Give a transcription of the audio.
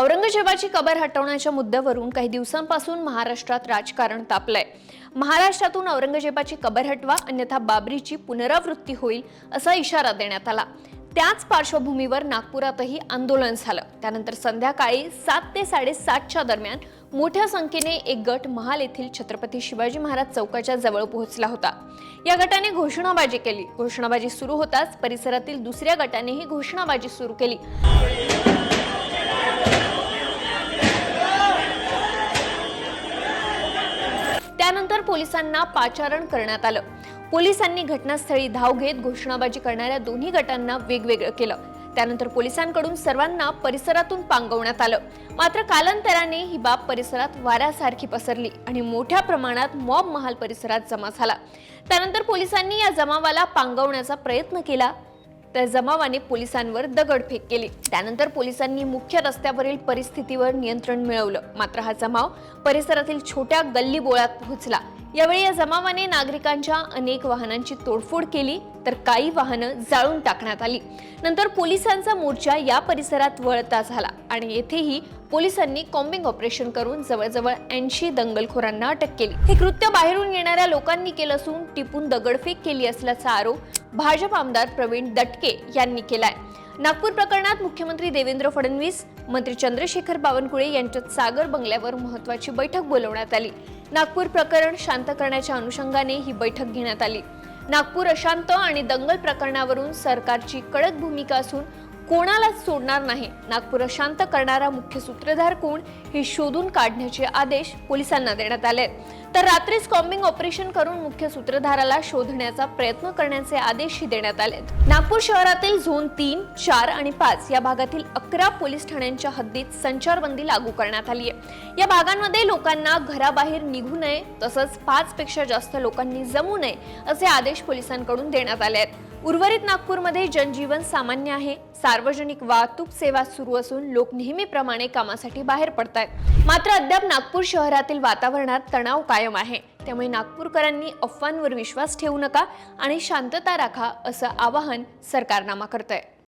औरंगजेबाची कबर हटवण्याच्या मुद्द्यावरून काही दिवसांपासून महाराष्ट्रात राजकारण तापलंय. महाराष्ट्रातून औरंगजेबाची कबर हटवा अन्यथा बाबरीची पुनरावृत्ती होईल असा इशारा देण्यात आला. त्याच पार्श्वभूमीवर नागपुरातही आंदोलन झालं. त्यानंतर संध्याकाळी सात ते साडेसातच्या दरम्यान मोठ्या संख्येने एक गट महाल येथील छत्रपती शिवाजी महाराज चौकाच्या जवळ पोहोचला होता. या गटाने घोषणाबाजी केली. घोषणाबाजी सुरू होताच परिसरातील दुसऱ्या गटानेही घोषणाबाजी सुरू केली. त्यानंतर पोलिसांना पाचारण करण्यात आलं. पोलिसांनी घटनास्थळी धाव घेत घोषणाबाजी करणाऱ्या दोन्ही गटांना वेगवेगळं केलं. त्यानंतर पोलिसांकडून सर्वांना परिसरातून पांगवण्यात आलं. मात्र कालांतराने ही बाब परिसरात वाऱ्यासारखी पसरली आणि मोठ्या प्रमाणात मॉब महाल परिसरात जमा झाला. त्यानंतर पोलिसांनी या जमावाला पांगवण्याचा प्रयत्न केला. त्या जमावाने पोलिसांवर दगडफेक केली. त्यानंतर पोलिसांनी मुख्य रस्त्यावरील परिस्थितीवर नियंत्रण मिळवलं. मात्र हा जमाव परिसरातील छोट्या गल्ली बोळात पोहोचला. यावेळी या जमावाने नागरिकांच्या अनेक वाहनांची तोडफोड केली तर काही वाहनं जाळून टाकण्यात आली. नंतर पोलिसांचा मोर्चा या परिसरात वळता झाला आणि येथेही पोलिसांनी कॉम्बिंग ऑपरेशन करून जवळजवळ ऐंशी दंगलखोरांना अटक केली. हे कृत्य बाहेरून येणाऱ्या लोकांनी केलं असून टिपून दगडफेक केली असल्याचा आरोप भाजप आमदार प्रवीण दटके यांनी केलाय. नागपूर प्रकरणात मुख्यमंत्री देवेंद्र फडणवीस मंत्री चंद्रशेखर बावनकुळे यांच्यात सागर बंगल्यावर महत्वाची बैठक बोलवण्यात आली. नागपूर प्रकरण शांत करण्याच्या अनुषंगाने ही बैठक घेण्यात आली. नागपूर अशांत आणि दंगल प्रकरणावरून सरकारची कडक भूमिका असून कोणालाच सोडणार नाही. नागपूर शांत करणारा मुख्य सूत्रधार कोण हे शोधून काढण्याचे आदेश पोलिसांना देण्यात आले. तर रात्रीच कॉम्बिंग ऑपरेशन करून मुख्य सूत्रधाराला शोधण्याचा प्रयत्न करण्याचे आदेशही देण्यात आले. नागपूर शहरातील झोन तीन चार आणि पाच या भागातील अकरा पोलीस ठाण्यांच्या हद्दीत संचारबंदी लागू करण्यात आली आहे. या भागांमध्ये लोकांना घराबाहेर निघू नये तसंच पाच पेक्षा जास्त लोकांनी जमू नये असे आदेश पोलिसांकडून देण्यात आले आहेत. उर्वरित नागपूरमध्ये जनजीवन सामान्य आहे. सार्वजनिक वाहतूक सेवा सुरू असून लोक नेहमीप्रमाणे कामासाठी बाहेर पडत आहेत मात्र अद्याप नागपूर शहरातील वातावरणात तणाव कायम आहे. त्यामुळे नागपूरकरांनी अफवांवर विश्वास ठेवू नका आणि शांतता राखा असं आवाहन सरकारनामा करत आहे